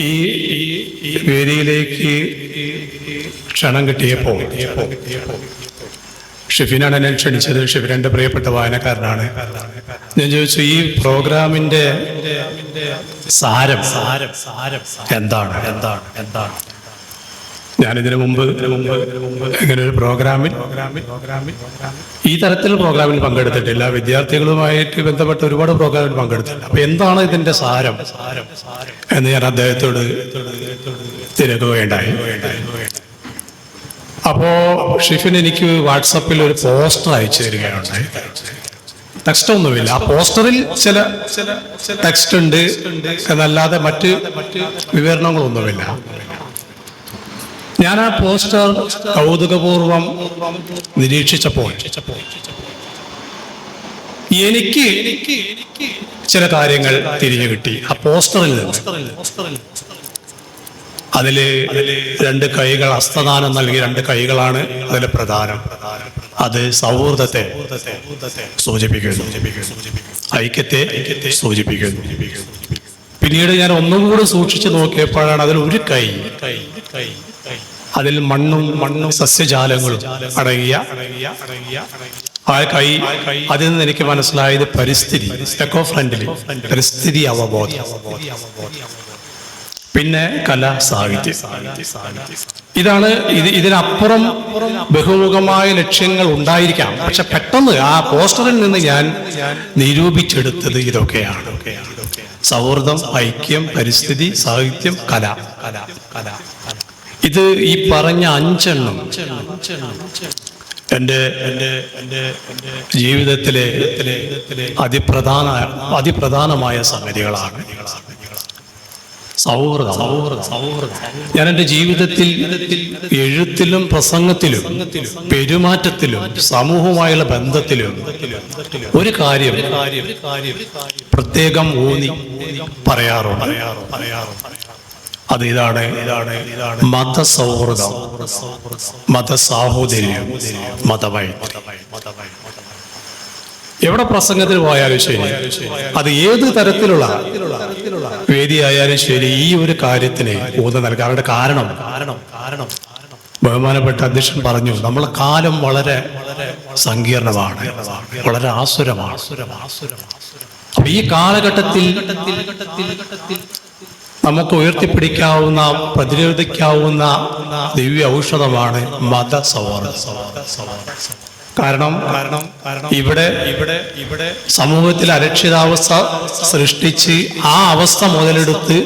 ഈ വേദിയിലേക്ക് ക്ഷണം കിട്ടിയപ്പോൾ ഷെഫിനാണ് എന്നെ ക്ഷണിച്ചത്. ഷെഫിൻ എന്റെ പ്രിയപ്പെട്ട വായനക്കാരനാണ്. ഞാൻ ചോദിച്ചു ഈ പ്രോഗ്രാമിന്റെ സാരം സാരം സാരം. എന്താണ്? എന്താണ്? എന്താണ്? ഞാനിതിനു മുമ്പ് ഇങ്ങനെ ഒരു പ്രോഗ്രാമിൽ ഈ തരത്തിൽ പ്രോഗ്രാമിൽ പങ്കെടുത്തിട്ടില്ല. വിദ്യാർത്ഥികളുമായിട്ട് ബന്ധപ്പെട്ട ഒരുപാട് പ്രോഗ്രാമിൽ പങ്കെടുത്തിട്ടുണ്ട്. അപ്പൊ എന്താണ് ഇതിന്റെ സാരം? എന്ന് ഞാൻ അദ്ദേഹത്തോട് തിരക്കുകയുണ്ടായി. അപ്പോ ഷിഫിൻ എനിക്ക് വാട്സപ്പിൽ ഒരു പോസ്റ്റർ അയച്ചു തരികയുണ്ടായി. ടെക്സ്റ്റ് ഒന്നുമില്ല. ആ പോസ്റ്ററിൽ ചില ടെക്സ്റ്റ് ഉണ്ട്. എന്നല്ലാതെ മറ്റ് വിവരണങ്ങളൊന്നുമില്ല. ഞാൻ ആ പോസ്റ്റർ കൗതുകപൂർവം നിരീക്ഷിച്ചപ്പോൾ എനിക്ക് ചില കാര്യങ്ങൾ തിരിഞ്ഞു കിട്ടി. ആ പോസ്റ്ററിൽ നിന്ന് അതിൽ രണ്ട് കൈകൾ ഹസ്തദാനം നൽകി രണ്ട് കൈകളാണ് അതിൽ പ്രധാനം. അത് സൗഹൃദത്തെ സൂചിപ്പിക്കുന്നു. ഐക്യത്തെ സൂചിപ്പിക്കുന്നു. പിന്നീട് ഞാൻ ഒന്നും കൂടെ സൂക്ഷിച്ചു നോക്കിയപ്പോഴാണ് അതിൽ ഒരു കൈ അതിൽ മണ്ണും മണ്ണും സസ്യജാലങ്ങളും അടങ്ങിയ ആ അതിൽ നിന്ന് എനിക്ക് മനസ്സിലായത് പരിസ്ഥിതി എക്കോ ഫ്രണ്ട്ലി പരിസ്ഥിതി അവബോധം. പിന്നെ കല സാഹിത്യം. ഇതാണ് ഇത് ഇതിനപ്പുറം ബഹുമുഖമായ ലക്ഷ്യങ്ങൾ ഉണ്ടായിരിക്കാം. പക്ഷെ പെട്ടെന്ന് ആ പോസ്റ്ററിൽ നിന്ന് ഞാൻ നിരൂപിച്ചെടുത്തത് ഇതൊക്കെയാണ്. സൗഹൃദം ഐക്യം പരിസ്ഥിതി സാഹിത്യം കല കല കല. ഇത് ഈ പറഞ്ഞ അഞ്ചെണ്ണം എന്റെ എന്റെ എന്റെ ജീവിതത്തിലെ അതിപ്രധാന അതിപ്രധാനമായ സംഗതികളാണ്. സൗഹൃദം. സൗഹൃദം സൗഹൃദം ഞാൻ എന്റെ ജീവിതത്തിൽ എഴുത്തിലും പ്രസംഗത്തിലും പെരുമാറ്റത്തിലും സമൂഹമായുള്ള ബന്ധത്തിലും ഒരു കാര്യം പ്രത്യേകം ഊന്നി പറയാറുണ്ട്. പറയാറുണ്ട് ഇതാണ് ഇതാണ് ഇതാണ് മതസൗഹൃദം മതസാഹോദര്യം മതമൈത്രി എവിടെ പ്രസംഗത്തിൽ പോയാലും ശരി അത് ഏത് തരത്തിലുള്ള വേദിയായാലും ശരി ഈ ഒരു കാര്യത്തിന് ഊന്നൽ നൽകുക. അവരുടെ കാരണം ബഹുമാനപ്പെട്ട അധ്യക്ഷൻ പറഞ്ഞു നമ്മളെ കാലം വളരെ സങ്കീർണമാണ് വളരെ ആസുരമാണ്. ഈ കാലഘട്ടത്തിൽ നമുക്ക് ഉയർത്തിപ്പിടിക്കാവുന്ന പ്രതിരോധിക്കാവുന്ന ദിവ്യ ഔഷധമാണ് മതസൗഹാർദ്ദം കാരണം കാരണം കാരണം ഇവിടെ ഇവിടെ ഇവിടെ സമൂഹത്തിൽ അരക്ഷിതാവസ്ഥ സൃഷ്ടിച്ച് ആ അവസ്ഥ മുതലെടുത്ത്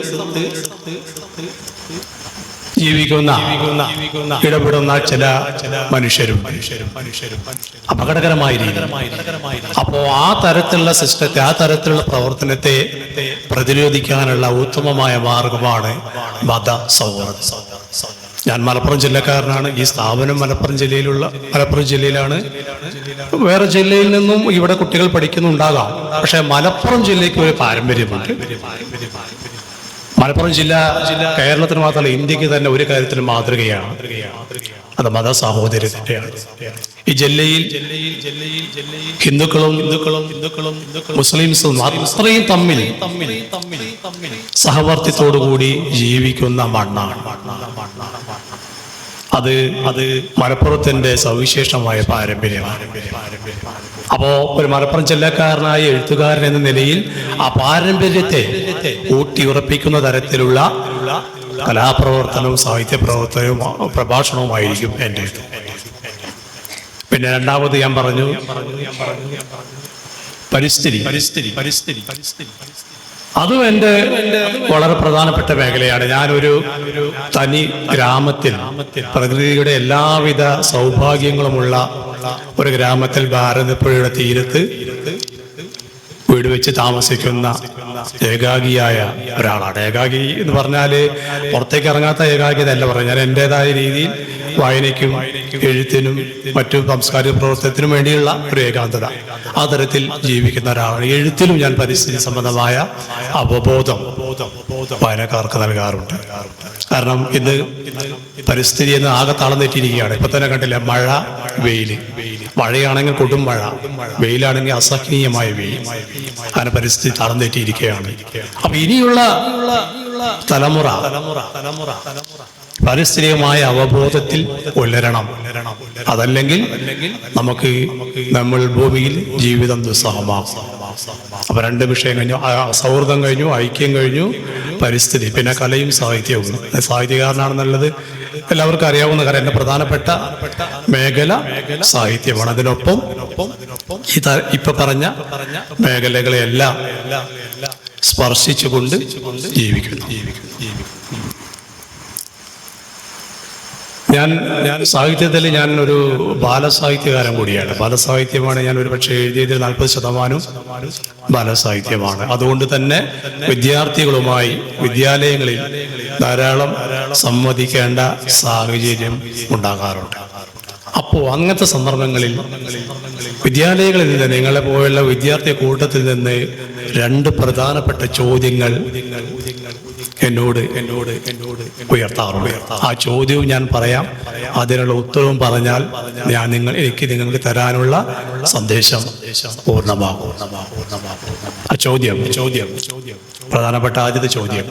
ജീവിക്കുന്ന ഇടപെടുന്ന ചില മനുഷ്യരും. അപകടകരമായ അപ്പോ ആ തരത്തിലുള്ള സിസ്റ്റത്തെ ആ തരത്തിലുള്ള പ്രവർത്തനത്തെ പ്രതിരോധിക്കാനുള്ള ഉത്തമമായ മാർഗമാണ് മത സൗഹൃദം. ഞാൻ മലപ്പുറം ജില്ലക്കാരനാണ്. ഈ സ്ഥാപനം മലപ്പുറം ജില്ലയിലുള്ള മലപ്പുറം ജില്ലയിലാണ്. വേറെ ജില്ലയിൽ നിന്നും ഇവിടെ കുട്ടികൾ പഠിക്കുന്നുണ്ടാകാം. പക്ഷെ മലപ്പുറം ജില്ലയ്ക്ക് ഒരു പാരമ്പര്യമുണ്ട്. മലപ്പുറം ജില്ല കേരളത്തിന് മാത്രമല്ല ഇന്ത്യയ്ക്ക് തന്നെ ഒരു കാര്യത്തിൽ മാതൃകയാണ്. അത് മത സാഹോദര്യത്തിന്റെയാണ്. ഈ ജില്ലയിൽ ഹിന്ദുക്കളും ഹിന്ദുക്കളും ഹിന്ദുക്കളും മുസ്ലിംസും അത്രയും തമ്മിൽ സഹവർത്തിത്തോടു കൂടി ജീവിക്കുന്ന മണ്ണാണ്. അത് അത് മലപ്പുറത്തിന്റെ സവിശേഷമായ പാരമ്പര്യമാണ്. അപ്പോ ഒരു മലപ്പുറം ജില്ലക്കാരനായ എഴുത്തുകാരൻ എന്ന നിലയിൽ ആ പാരമ്പര്യത്തെ ഊട്ടിയുറപ്പിക്കുന്ന തരത്തിലുള്ള കലാപ്രവർത്തനവും സാഹിത്യ പ്രവർത്തനവും പ്രഭാഷണവുമായിരിക്കും എന്റെ പിന്നെ രണ്ടാമത് ഞാൻ പറഞ്ഞു പരിസ്ഥിതി. പരിസ്ഥിതി പരിസ്ഥിതി പരിസ്ഥിതി. അതും എന്റെ വളരെ പ്രധാനപ്പെട്ട മേഖലയാണ്. ഞാനൊരു തനി ഗ്രാമത്തിൽ പ്രകൃതിയുടെ എല്ലാവിധ സൗഭാഗ്യങ്ങളുമുള്ള ഒരു ഗ്രാമത്തിൽ ഭാരതപ്പുഴയുടെ തീരത്ത് വീട് വെച്ച് താമസിക്കുന്ന ഏകാഗിയായ ഒരാളാണ്. ഏകാഗി എന്ന് പറഞ്ഞാൽ പുറത്തേക്ക് ഇറങ്ങാത്ത ഏകാഗിത അല്ല പറഞ്ഞത് ഞാൻ എന്റെതായ രീതിയിൽ വായനയ്ക്കും എഴുത്തിനും മറ്റു സാംസ്കാരിക പ്രവർത്തനത്തിനും വേണ്ടിയുള്ള ഒരു ഏകാന്തത. ആ തരത്തിൽ ജീവിക്കുന്ന ഒരാളാണ്. എഴുത്തിലും ഞാൻ പരിസ്ഥിതി സംബന്ധമായ അവബോധം വായനക്കാർക്ക് നൽകാറുണ്ട്. കാരണം ഇന്ന് പരിസ്ഥിതി എന്ന് ആകെ താളം തെറ്റിയിരിക്കുകയാണ്. ഇപ്പൊ തന്നെ കണ്ടില്ല? മഴ വെയിൽ. മഴയാണെങ്കിൽ കൊടും മഴ വെയിലാണെങ്കിൽ അസഹനീയമായ വെയിൽ. അങ്ങനെ പരിസ്ഥിതി തെറ്റിയിരിക്കുകയാണ് അപ്പൊ ഇനിയുള്ള തലമുറ പാരിസ്ഥിതികമായ അവബോധത്തിൽ ഉലരണം അതല്ലെങ്കിൽ നമുക്ക് നമ്മൾ ഭൂമിയിൽ ജീവിതം ദുസ്സഹമാകും അപ്പൊ രണ്ട് വിഷയം കഴിഞ്ഞു. സൗഹൃദം കഴിഞ്ഞു ഐക്യം കഴിഞ്ഞു പരിസ്ഥിതി. പിന്നെ കലയും സാഹിത്യവും. സാഹിത്യകാരനാണെന്നുള്ളത് എല്ലാവർക്കും അറിയാവുന്ന കാര്യം എന്റെ പ്രധാനപ്പെട്ട മേഖല സാഹിത്യമാണ്. അതിനൊപ്പം ഈ ഇപ്പൊ പറഞ്ഞ മേഖലകളെല്ലാം സ്പർശിച്ചുകൊണ്ട് ജീവിക്കുന്നു. ഞാൻ ഞാൻ സാഹിത്യത്തിൽ ഞാൻ ഒരു ബാലസാഹിത്യകാരൻ കൂടിയാണ്. ബാലസാഹിത്യമാണ് ഞാൻ ഒരു പക്ഷേ എഴുതിയതിൽ നാൽപ്പത് ശതമാനവും ബാലസാഹിത്യമാണ്. അതുകൊണ്ട് തന്നെ വിദ്യാർത്ഥികളുമായി വിദ്യാലയങ്ങളിൽ ധാരാളം സംവദിക്കേണ്ട സാഹചര്യം ഉണ്ടാകാറുണ്ട്. അപ്പോൾ അങ്ങനത്തെ സന്ദർഭങ്ങളിൽ വിദ്യാലയങ്ങളിൽ നിന്ന് നിങ്ങളെ പോലുള്ള വിദ്യാർത്ഥി കൂട്ടത്തിൽ നിന്ന് രണ്ട് പ്രധാനപ്പെട്ട ചോദ്യങ്ങൾ എന്നോട് എന്നോട് എന്നോട് ഉയർത്താറുണ്ട്. ആ ചോദ്യവും ഞാൻ പറയാം. അതിനുള്ള ഉത്തരവും പറഞ്ഞാൽ ഞാൻ നിങ്ങൾ എനിക്ക് നിങ്ങൾക്ക് തരാനുള്ള സന്ദേശം പൂർണമാകും. ആ ചോദ്യം ചോദ്യം പ്രധാനപ്പെട്ട ആദ്യത്തെ ചോദ്യം.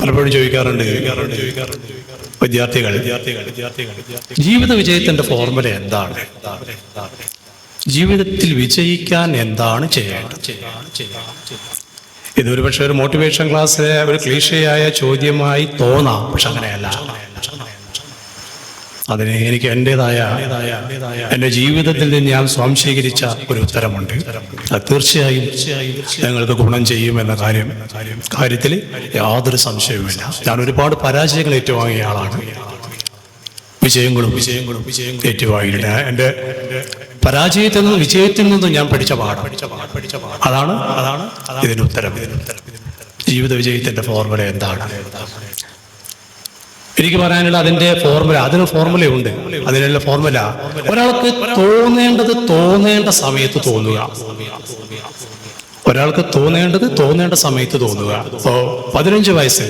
പലപ്പോഴും ചോദിക്കാറുണ്ട് വിദ്യാർത്ഥികൾ ജീവിത വിജയത്തിന്റെ ഫോർമുല എന്താണ്? ജീവിതത്തിൽ വിജയിക്കാൻ എന്താണ് ചെയ്യേണ്ടത്? ഇതൊരു പക്ഷേ ഒരു മോട്ടിവേഷൻ ക്ലാസ്സിലെ ഒരു ക്ലീശയായ ചോദ്യമായി തോന്നാം. പക്ഷെ അങ്ങനെയല്ല. അതിന് എനിക്ക് എന്റെതായ എന്റെ ജീവിതത്തിൽ നിന്ന് ഞാൻ സ്വാംശീകരിച്ച ഒരു ഉത്തരമുണ്ട്. അത് തീർച്ചയായും ഞങ്ങൾക്ക് ഗുണം ചെയ്യും എന്ന കാര്യം കാര്യത്തിൽ യാതൊരു സംശയവുമില്ല. ഞാൻ ഒരുപാട് പരാജയങ്ങൾ ഏറ്റുവാങ്ങിയ ആളാണ്. വിജയങ്ങളും വിജയങ്ങളും വിജയങ്ങളും ഏറ്റുവാങ്ങിയിട്ടുണ്ട്. എന്റെ പരാജയത്തിൽ നിന്നും വിജയത്തിൽ നിന്നും ഞാൻ പഠിച്ച പാഠം. അതാണ്? അതാണ് ഇതിന് ഉത്തരം. ജീവിത വിജയത്തിന്റെ ഫോർമുല എന്താണ്? എനിക്ക് പറയാനുള്ള അതിന്റെ ഫോർമുല അതിന് ഫോർമുലയുണ്ട് അതിനുള്ള ഫോർമുല ഒരാൾക്ക് തോന്നേണ്ടത് തോന്നേണ്ട സമയത്ത് തോന്നുക. ഒരാൾക്ക് തോന്നേണ്ടത് തോന്നേണ്ട സമയത്ത് തോന്നുക. ഇപ്പോ പതിനഞ്ച് വയസ്സ്.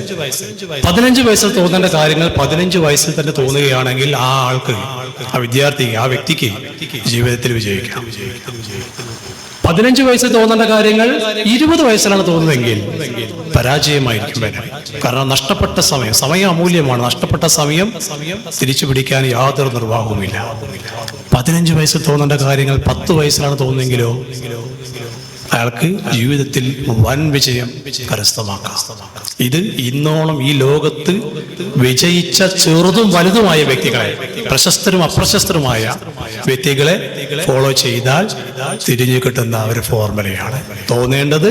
പതിനഞ്ച് വയസ്സിൽ തോന്നേണ്ട കാര്യങ്ങൾ പതിനഞ്ച് വയസ്സിൽ തന്നെ തോന്നുകയാണെങ്കിൽ ആ ആൾക്ക് ആ വിദ്യാർത്ഥിക്ക് ആ വ്യക്തിക്ക് ജീവിതത്തിൽ വിജയിക്കാം. പതിനഞ്ച് വയസ്സിൽ തോന്നേണ്ട കാര്യങ്ങൾ ഇരുപത് വയസ്സിലാണ് തോന്നുന്നതെങ്കിൽ പരാജയമായിരിക്കും വരാൻ കാരണം നഷ്ടപ്പെട്ട സമയം സമയം അമൂല്യമാണ്. നഷ്ടപ്പെട്ട സമയം തിരിച്ചു പിടിക്കാൻ യാതൊരു നിർവാഹവുമില്ല. പതിനഞ്ച് വയസ്സിൽ തോന്നേണ്ട കാര്യങ്ങൾ പത്ത് വയസ്സിലാണ് തോന്നുന്നെങ്കിലോ അയാൾക്ക് ജീവിതത്തിൽ വൻ വിജയം കരസ്ഥമാക്കാം. ഇത് ഇന്നോളം ഈ ലോകത്ത് വിജയിച്ച ചെറുതും വലുതുമായ വ്യക്തികളെ പ്രശസ്തരും അപ്രശസ്തരുമായ വ്യക്തികളെ ഫോളോ ചെയ്താൽ തിരിഞ്ഞു കിട്ടുന്ന ഒരു ഫോർമുലയാണ് തോന്നേണ്ടത്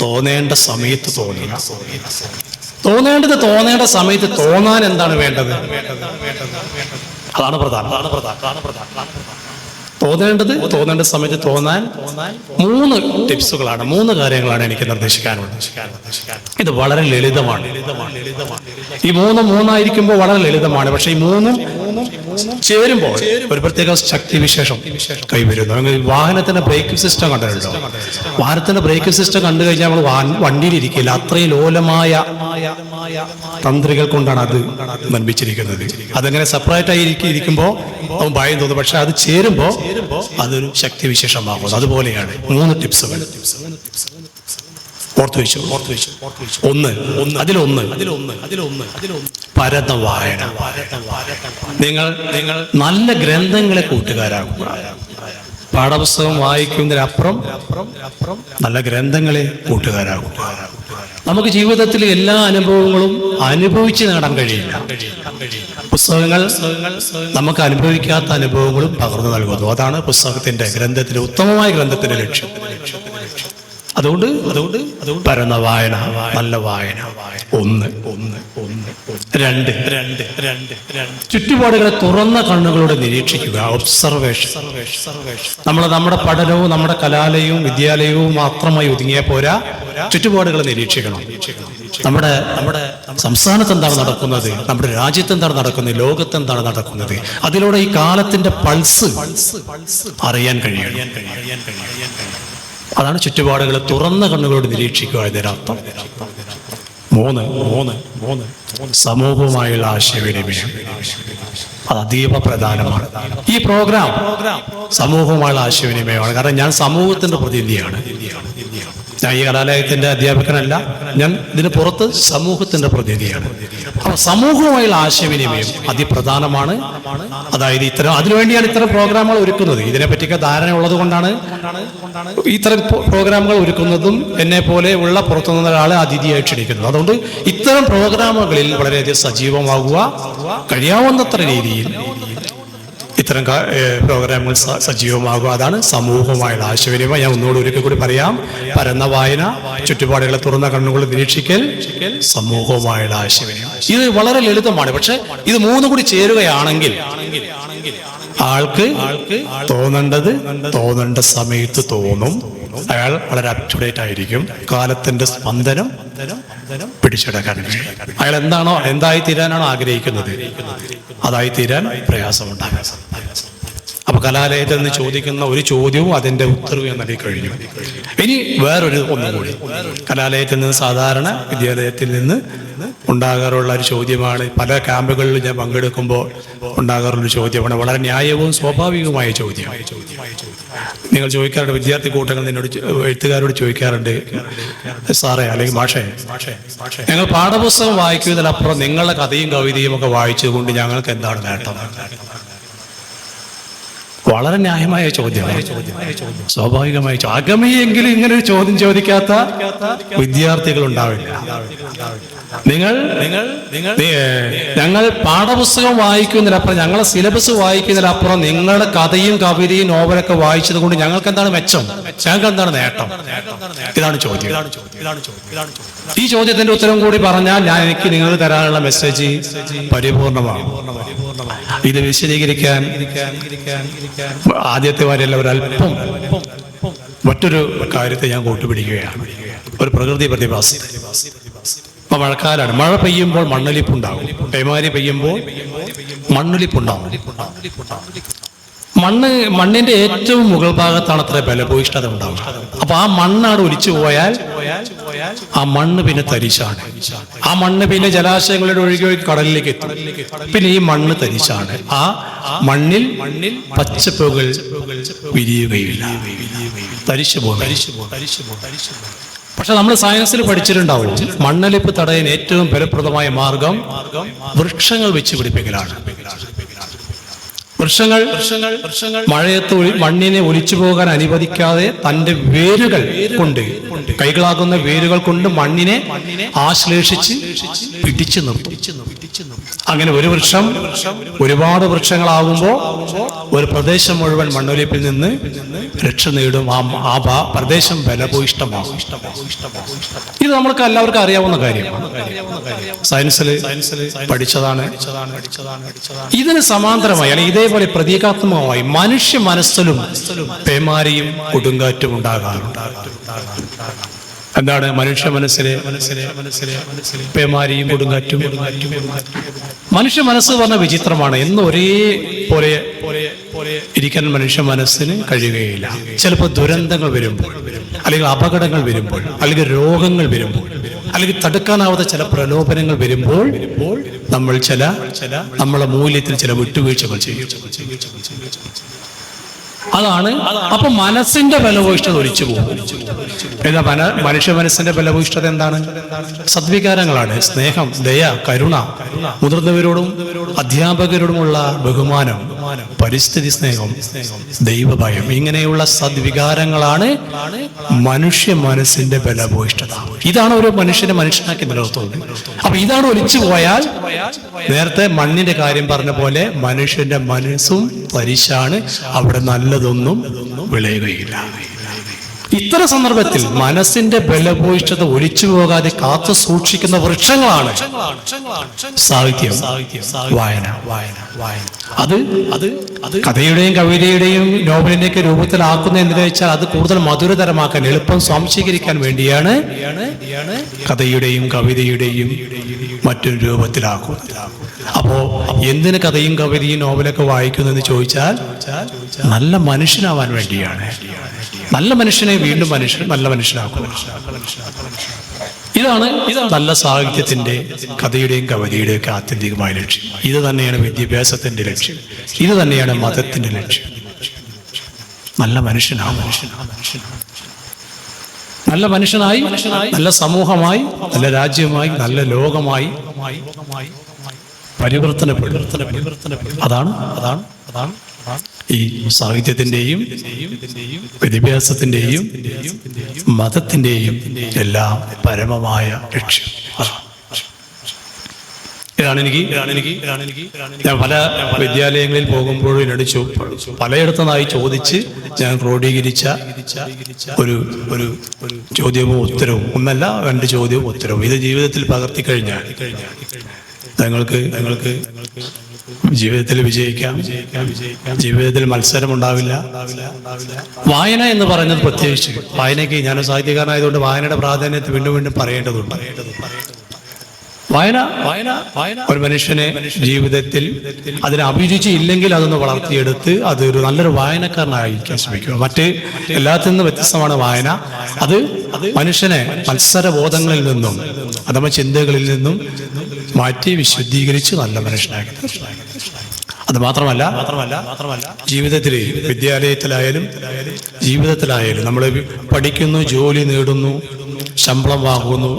തോന്നേണ്ട സമയത്ത് തോന്നുക തോന്നേണ്ടത് തോന്നേണ്ട സമയത്ത് തോന്നാൻ എന്താണ് വേണ്ടത്? അതാണ് പ്രധാനം അതാണ് പ്രധാനം അതാണ് പ്രധാനം. തോന്നേണ്ടത് തോന്നേണ്ട സമയത്ത് തോന്നാൻ മൂന്ന് ടിപ്സുകളാണ് മൂന്ന് കാര്യങ്ങളാണ് എനിക്ക് നിർദ്ദേശിക്കാനുള്ളത്. ഇത് വളരെ ലളിതമാണ്. ഈ മൂന്ന് മൂന്നായിരിക്കുമ്പോൾ വളരെ ലളിതമാണ് പക്ഷെ ഈ മൂന്നും ചേരുമ്പോൾ ഒരു പ്രത്യേക ശക്തി വിശേഷം കൈവരുന്നു. വാഹനത്തിന്റെ ബ്രേക്ക് സിസ്റ്റം കണ്ടിട്ടുണ്ടോ? വാഹനത്തിന്റെ ബ്രേക്ക് സിസ്റ്റം കണ്ടു കഴിഞ്ഞാൽ നമ്മൾ വണ്ടിയിൽ വണ്ടിയിലിരിക്കില്ല. അത്രയും ലോലമായ തന്ത്രികൾ കൊണ്ടാണ് അത് നിർമ്മിച്ചിരിക്കുന്നത്. അതങ്ങനെ സെപ്പറേറ്റ് ആയി ഇരിക്ക- ഇരിക്കുമ്പോൾ അവൻ ഭയം തോന്നും. പക്ഷെ അത് ചേരുമ്പോൾ അതൊരു ശക്തി വിശേഷമാകുന്നു. അതുപോലെയാണ് മൂന്ന് ടിപ്സുകൾ ഓർത്തു വെച്ചു. ഓർത്തു വെച്ചു ഒന്ന് ഒന്ന്. അതിലൊന്ന്. അതിലൊന്ന് അതിലൊന്ന് അതിലൊന്ന്. നിങ്ങൾ നിങ്ങൾ നല്ല ഗ്രന്ഥങ്ങളെ കൂട്ടുകാരാകുക. പാഠപുസ്തകം വായിക്കുന്നതിനപ്പുറം നല്ല ഗ്രന്ഥങ്ങളെ കൂട്ടുകാരാകുക. നമുക്ക് ജീവിതത്തിൽ എല്ലാ അനുഭവങ്ങളും അനുഭവിച്ച് നേടാൻ കഴിയില്ല. പുസ്തകങ്ങൾ നമുക്ക് അനുഭവിക്കാത്ത അനുഭവങ്ങളും പകർന്നു നൽകുന്നു. അതാണ് പുസ്തകത്തിന്റെ ഗ്രന്ഥത്തിന്റെ ഉത്തമമായ ഗ്രന്ഥത്തിന്റെ ലക്ഷ്യം. അതുകൊണ്ട് അതുകൊണ്ട് അതുകൊണ്ട്. പരന്ന വായന നല്ല വായന. ഒന്ന്. ഒന്ന് ഒന്ന് രണ്ട്. രണ്ട് രണ്ട് രണ്ട്. ചുറ്റുപാടുകളെ തുറന്ന കണ്ണുകളോടെ നിരീക്ഷിക്കുക. ഒബ്സർവേഷൻ നമ്മൾ നമ്മുടെ പഠനവും നമ്മുടെ കലാലയവും വിദ്യാലയവും മാത്രമായി ഒതുങ്ങിയ പോരാ. ചുറ്റുപാടുകളെ നിരീക്ഷിക്കണം. നമ്മുടെ നമ്മുടെ സംസ്ഥാനത്ത് എന്താണ് നടക്കുന്നത്? നമ്മുടെ രാജ്യത്ത് എന്താണ് നടക്കുന്നത്? ലോകത്ത് എന്താണ് നടക്കുന്നത്? അതിലൂടെ ഈ കാലത്തിന്റെ പൾസ് അറിയാൻ കഴിയണം. അതാണ് ചുറ്റുപാടുകളെ തുറന്ന കണ്ണുകളോട് നിരീക്ഷിക്കുക എന്നൊരർത്ഥം മൂന്ന് മൂന്ന് മൂന്ന്. സമൂഹവുമായുള്ള ആശയവിനിമയം. അത് അതീവ പ്രധാനമാണ്. ഈ പ്രോഗ്രാം സമൂഹവുമായുള്ള ആശയവിനിമയമാണ്. കാരണം ഞാൻ സമൂഹത്തിന്റെ പ്രതിനിധിയാണ്. ഞാൻ ഈ കലാലയത്തിന്റെ അധ്യാപകനല്ല. ഞാൻ ഇതിന് പുറത്ത് സമൂഹത്തിന്റെ പ്രതിനിധിയാണ്. അപ്പൊ സമൂഹവുമായുള്ള ആശയവിനിമയം അതിപ്രധാനമാണ്. അതായത് ഇത്തരം അതിനുവേണ്ടിയാണ് ഇത്തരം പ്രോഗ്രാമുകൾ ഒരുക്കുന്നത്. ഇതിനെപ്പറ്റിയൊക്കെ ധാരണ ഉള്ളത് കൊണ്ടാണ് ഇത്തരം പ്രോഗ്രാമുകൾ ഒരുക്കുന്നതും എന്നെ പോലെ ഉള്ള പുറത്തുനിന്ന ഒരാളെ അതിഥിയായി ക്ഷണിക്കുന്നത്. അതുകൊണ്ട് ഇത്തരം പ്രോഗ്രാമുകളിൽ വളരെയധികം സജീവമാകുക കഴിയാവുന്നത്ര രീതിയിൽ ഇത്തരം പ്രോഗ്രാമുകൾ സജീവമാകുക. അതാണ് സമൂഹമായുള്ള ആശയവിനിമയം. ഞാൻ ഒന്നുകൂടി ഒരിക്കൽ കൂടി പറയാം. പരന്ന വായന ചുറ്റുപാടുകളെ തുറന്ന കണ്ണുകൾ നിരീക്ഷിക്കൽ സമൂഹമായുള്ള ആശയവിനിമയം. ഇത് വളരെ ലളിതമാണ്. പക്ഷെ ഇത് മൂന്നും കൂടി ചേരുകയാണെങ്കിൽ ആൾക്ക് തോന്നേണ്ടത് തോന്നേണ്ട സമയത്ത് തോന്നും. അയാൾ വളരെ അപ് ടു ഡേറ്റ് ആയിരിക്കും. കാലത്തിന്റെ സ്പന്ദനം പിടിച്ചെടുക്കാൻ അയാൾ എന്താണോ എന്തായി തീരാനാണോ ആഗ്രഹിക്കുന്നത്? അതായി തീരാൻ പ്രയാസമുണ്ടാകാം. കലാലയത്തിൽ നിന്ന് ചോദിക്കുന്ന ഒരു ചോദ്യവും അതിന്റെ ഉത്തരവും നൽകി കഴിഞ്ഞു. ഇനി വേറൊരു ഒന്നുകൂടി. കലാലയത്തിൽ നിന്ന് സാധാരണ വിദ്യാലയത്തിൽ നിന്ന് ഉണ്ടാകാറുള്ള ഒരു ചോദ്യമാണ്. പല ക്യാമ്പുകളിലും ഞാൻ പങ്കെടുക്കുമ്പോൾ ഉണ്ടാകാറുള്ള ഒരു ചോദ്യമാണ്. വളരെ ന്യായവും സ്വാഭാവികവുമായ ചോദ്യം. നിങ്ങൾ ചോദിക്കാറുണ്ട് വിദ്യാർത്ഥി കൂട്ടങ്ങൾ നിന്നോട് എഴുത്തുകാരോട് ചോദിക്കാറുണ്ട്. സാറേ അല്ലെങ്കിൽ മാഷേ ഞങ്ങൾ പാഠപുസ്തകം വായിക്കുന്നതിനപ്പുറം നിങ്ങളുടെ കഥയും കവിതയും ഒക്കെ വായിച്ചുകൊണ്ട് ഞങ്ങൾക്ക് എന്താണ് നേട്ടം? വളരെ ന്യായമായ ചോദ്യമാണ് സ്വാഭാവികമായ അകമിയെങ്കിലും ഇങ്ങനെ ഒരു ചോദ്യം ചോദിക്കാത്ത വിദ്യാർത്ഥികൾ ഉണ്ടാവില്ല നിങ്ങൾ നിങ്ങൾ നിങ്ങൾ ഞങ്ങൾ പാഠപുസ്തകം വായിക്കുന്നതിനപ്പുറം ഞങ്ങളെ സിലബസ് വായിക്കുന്നതിനപ്പുറം നിങ്ങളുടെ കഥയും കവിതയും നോവലൊക്കെ വായിച്ചത് കൊണ്ട് ഞങ്ങൾക്ക് എന്താണ് മെച്ചം? ഞങ്ങൾക്ക് എന്താണ് നേട്ടം? ഇതാണ് ചോദ്യം. ഈ ചോദ്യത്തിന്റെ ഉത്തരം കൂടി പറഞ്ഞാൽ ഞാൻ എനിക്ക് നിങ്ങൾ തരാനുള്ള മെസ്സേജ് പരിപൂർണമാണ്. ഇത് വിശദീകരിക്കാൻ ആദ്യത്തെ വരെയല്ല ഒരല്പം മറ്റൊരു കാര്യത്തെ ഞാൻ കൂട്ടുപിടിക്കുകയാണ്. ഒരു പ്രകൃതി പ്രതിഭാസം. ഇപ്പൊ മഴക്കാലാണ്. മഴ പെയ്യുമ്പോൾ മണ്ണൊലിപ്പുണ്ടാവും പേമാരി പെയ്യുമ്പോൾ മണ്ണൊലിപ്പുണ്ടാവും മണ്ണ് മണ്ണിന്റെ ഏറ്റവും മുകൾ ഭാഗത്താണ് അത്ര ബലഭൂയിഷ്ഠത ഉണ്ടാവുക അപ്പൊ ആ മണ്ണാണ് ഒലിച്ചു പോയാൽ ആ മണ്ണ് പിന്നെ തരിശാണ്. ആ മണ്ണ് പിന്നെ ജലാശയങ്ങളുടെ ഒഴുകി ഒഴുകി കടലിലേക്ക് എത്തും. പിന്നെ ഈ മണ്ണ് തരിശാണ്. ആ മണ്ണിൽ മണ്ണിൽ പച്ചപ്പുകൾ വിരിയുകയില്ല. തരിശു പോകും പോകും പോകും പക്ഷെ നമ്മൾ സയൻസിൽ പഠിച്ചിട്ടുണ്ടാവും മണ്ണൊലിപ്പ് തടയാൻ ഏറ്റവും ഫലപ്രദമായ മാർഗം വൃക്ഷങ്ങൾ വെച്ച് പിടിപ്പിക്കലാണ്. വൃക്ഷങ്ങൾ മഴയത്ത് മണ്ണിനെ ഒലിച്ചു പോകാൻ അനുവദിക്കാതെ തന്റെ വേരുകൾ കൊണ്ട് കൈകളാകുന്ന വേരുകൾ കൊണ്ട് മണ്ണിനെ ആശ്ലേഷിച്ച് പിടിച്ചു നിർത്തും. അങ്ങനെ ഒരു വൃക്ഷം ഒരുപാട് വൃക്ഷങ്ങളാകുമ്പോൾ ഒരു പ്രദേശം മുഴുവൻ മണ്ണൊലിപ്പിൽ നിന്ന് രക്ഷ നേടും. ആ ആ പ്രദേശം ബലഭൂയിഷ്ടമാകും ഇത് നമ്മൾക്ക് എല്ലാവർക്കും അറിയാവുന്ന കാര്യമാണ്. സയൻസിൽ പഠിച്ചതാണ്. ഇതിന് സമാന്തരമായി അല്ലെങ്കിൽ ഇതേപോലെ പ്രതീകാത്മകമായി മനുഷ്യ മനസ്സിലും പേമാരിയും കൊടുങ്കാറ്റും ഉണ്ടാകാറുണ്ട്. എന്താണ് മനുഷ്യ മനസ്സിലെ പേമാരിയും കൊടുങ്കാറ്റും? മനുഷ്യ മനസ്സ് പറഞ്ഞ വിചിത്രമാണ്. എന്ന് ഒരേ പോലെ ഇരിക്കാൻ മനുഷ്യ മനസ്സിന് കഴിയുകയില്ല. ചിലപ്പോൾ ദുരന്തങ്ങൾ വരുമ്പോൾ അല്ലെങ്കിൽ അപകടങ്ങൾ വരുമ്പോൾ അല്ലെങ്കിൽ രോഗങ്ങൾ വരുമ്പോൾ അല്ലെങ്കിൽ തടുക്കാനാവാത്ത ചില പ്രലോഭനങ്ങൾ വരുമ്പോൾ നമ്മൾ ചില നമ്മളെ മൂല്യത്തിൽ ചില വിട്ടുവീഴ്ചകൾ ചെയ്യും. അതാണ് അപ്പൊ മനസ്സിന്റെ ബലഭൂഷ്ഠത ഒലിച്ചു പോകും. ഏതാ മന മനുഷ്യ മനസ്സിന്റെ ബലഭൂഷ്ഠത എന്താണ്? സദ്വികാരങ്ങളാണ്. സ്നേഹം ദയ കരുണ മുതിർന്നവരോടും അധ്യാപകരോടുമുള്ള ബഹുമാനം. പരിസ്ഥിതി സ്നേഹം ദൈവഭയം ഇങ്ങനെയുള്ള സദ്വികാരങ്ങളാണ് മനുഷ്യ മനസ്സിന്റെ ബലഭൂഷ്ഠത ഇതാണ് ഒരു മനുഷ്യനെ മനുഷ്യനാക്കി നിലനിർത്തുന്നത്. അപ്പൊ ഇതാണ് ഒലിച്ചു പോയാൽ നേരത്തെ മണ്ണിന്റെ കാര്യം പറഞ്ഞ പോലെ മനുഷ്യന്റെ മനസ്സും പരിശാണ് അവിടെ നല്ലതൊന്നും വിളയുകയില്ല. ഇത്തരം സന്ദർഭത്തിൽ മനസ്സിന്റെ ബലഭൂയിഷ്ഠത ഒലിച്ചു പോകാതെ കാത്തു സൂക്ഷിക്കുന്ന വൃക്ഷങ്ങളാണ്. സാഹിത്യം വായന വായന വായന. അത് അത് അത് കഥയുടെയും കവിതയുടെയും നോവലിന്റെയൊക്കെ രൂപത്തിലാക്കുന്ന എന്തിനാ വെച്ചാൽ അത് കൂടുതൽ മധുരതരമാക്കാൻ എളുപ്പം സ്വാംശീകരിക്കാൻ വേണ്ടിയാണ് കഥയുടെയും കവിതയുടെയും മറ്റൊരു രൂപത്തിലാക്കുക അപ്പോ എന്തിന് കഥയും കവിതയും നോവലൊക്കെ വായിക്കുന്നു എന്ന് ചോദിച്ചാൽ നല്ല മനുഷ്യനാവാൻ വേണ്ടിയാണ്. നല്ല മനുഷ്യനെ വീണ്ടും മനുഷ്യൻ നല്ല മനുഷ്യനാക്കുന്നു ഇതാണ് നല്ല സാഹിത്യത്തിന്റെ കഥയുടെയും കവിതയുടെയും ഒക്കെ ആത്യന്തികമായ ലക്ഷ്യം. ഇത് തന്നെയാണ് വിദ്യാഭ്യാസത്തിന്റെ ലക്ഷ്യം. ഇത് തന്നെയാണ് മതത്തിന്റെ ലക്ഷ്യം. നല്ല മനുഷ്യനാ മനുഷ്യനാ മനുഷ്യനാ നല്ല മനുഷ്യനായി നല്ല സമൂഹമായി നല്ല രാജ്യമായി നല്ല ലോകമായി പരിവർത്തന പരിവർത്തന പരിവർത്തന അതാണ് അതാണ് അതാണ് ഈ സാഹിത്യത്തിന്റെയും വിദ്യാഭ്യാസത്തിന്റെയും മതത്തിന്റെയും എല്ലാം പരമമായ ലക്ഷ്യം. ഇതാണ് എനിക്ക് ഞാൻ പല വിദ്യാലയങ്ങളിൽ പോകുമ്പോഴും എന്നോട് പലയിടത്തുനിന്നായി ചോദിച്ച് ഞാൻ ക്രോഡീകരിച്ച ഒരു ഒരു ചോദ്യവും ഉത്തരവും ഒന്നല്ല രണ്ട് ചോദ്യവും ഉത്തരവും ഇത് ജീവിതത്തിൽ പകർത്തി കഴിഞ്ഞാൽ നിങ്ങൾക്ക് നിങ്ങൾക്ക് ജീവിതത്തിൽ വിജയിക്കാം. ജീവിതത്തിൽ മത്സരം ഉണ്ടാവില്ല വായന എന്ന് പറയുന്നത് പ്രത്യേകിച്ച് വായനയ്ക്ക് ഞാൻ സാഹിത്യകാരനായതുകൊണ്ട് വായനയുടെ പ്രാധാന്യത്തെ വീണ്ടും വീണ്ടും പറയേണ്ടതുണ്ട്. വായന വായന വായന. ഒരു മനുഷ്യനെ ജീവിതത്തിൽ അതിന് അഭിരുചി ഇല്ലെങ്കിൽ അതൊന്ന് വളർത്തിയെടുത്ത് അത് ഒരു നല്ലൊരു വായനക്കാരനായിരിക്കാൻ ശ്രമിക്കുക. മറ്റ് എല്ലാത്തിൽ നിന്നും വ്യത്യസ്തമാണ് വായന. അത് മനുഷ്യനെ മത്സരബോധങ്ങളിൽ നിന്നും അഥവാ ചിന്തകളിൽ നിന്നും മാറ്റി വിശുദ്ധീകരിച്ച് നല്ല മനുഷ്യനാക്കി. അത് മാത്രമല്ല മാത്രമല്ല മാത്രമല്ല ജീവിതത്തിൽ വിദ്യാലയത്തിലായാലും ജീവിതത്തിലായാലും നമ്മൾ പഠിക്കുന്നു ജോലി നേടുന്നു ശമ്പളം വാങ്ങുന്നു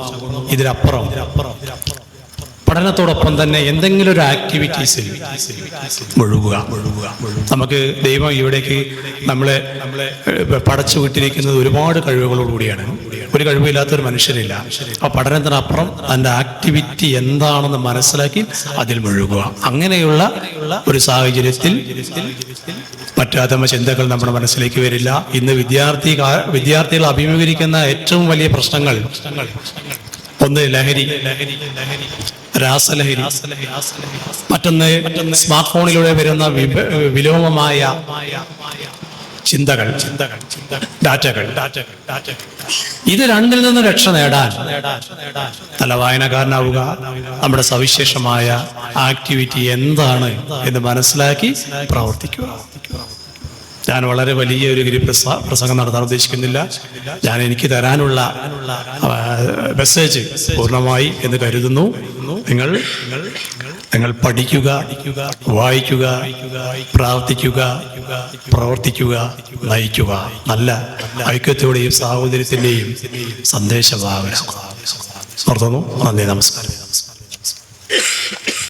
ഇതിനപ്പുറം പഠനത്തോടൊപ്പം തന്നെ എന്തെങ്കിലും ഒരു ആക്ടിവിറ്റീസിൽ മുഴുകുക. നമുക്ക് ദൈവം ഇവിടേക്ക് നമ്മളെ നമ്മളെ പടച്ചു വിട്ടിരിക്കുന്നത് ഒരുപാട് കഴിവുകളോടുകൂടിയാണ് ഒരു കഴിവില്ലാത്ത ഒരു മനുഷ്യരില്ല. ആ പഠനത്തിനപ്പുറം അതിന്റെ ആക്ടിവിറ്റി എന്താണെന്ന് മനസ്സിലാക്കി അതിൽ മുഴുകുക. അങ്ങനെയുള്ള ഒരു സാഹചര്യത്തിൽ പറ്റാത്തമ ചിന്തകൾ നമ്മുടെ മനസ്സിലേക്ക് വരില്ല. ഇന്ന് വിദ്യാർത്ഥി വിദ്യാർത്ഥികൾ അഭിമുഖീകരിക്കുന്ന ഏറ്റവും വലിയ പ്രശ്നങ്ങൾ ഒന്ന് ലഹരി ലഹരി ലഹരി. രാസലഹരി മറ്റൊന്ന് സ്മാർട്ട് ഫോണിലൂടെ വരുന്ന വിലോമമായ ചിന്തകൾ ചിന്തകൾ ഡാറ്റകൾ. ഇത് രണ്ടിൽ നിന്ന് രക്ഷ നേടാൻ നല്ല വായനക്കാരനാവുക നമ്മുടെ സവിശേഷമായ ആക്ടിവിറ്റി എന്താണ് എന്ന് മനസ്സിലാക്കി പ്രവർത്തിക്കുക. ഞാൻ വളരെ വലിയ ഒരു ഗിരി പ്രസംഗം നടത്താൻ ഉദ്ദേശിക്കുന്നില്ല. ഞാൻ എനിക്ക് തരാനുള്ള മെസ്സേജ് പൂർണമായി എന്ന് കരുതുന്നു. നിങ്ങൾ നിങ്ങൾ പഠിക്കുക വായിക്കുക പ്രാർത്ഥിക്കുക പ്രവർത്തിക്കുക നയിക്കുക. നല്ല ഐക്യത്തോടെയും സാഹോദര്യത്തിന്റെയും സന്ദേശഭാവന നടത്തുന്നു നന്ദി നമസ്കാരം.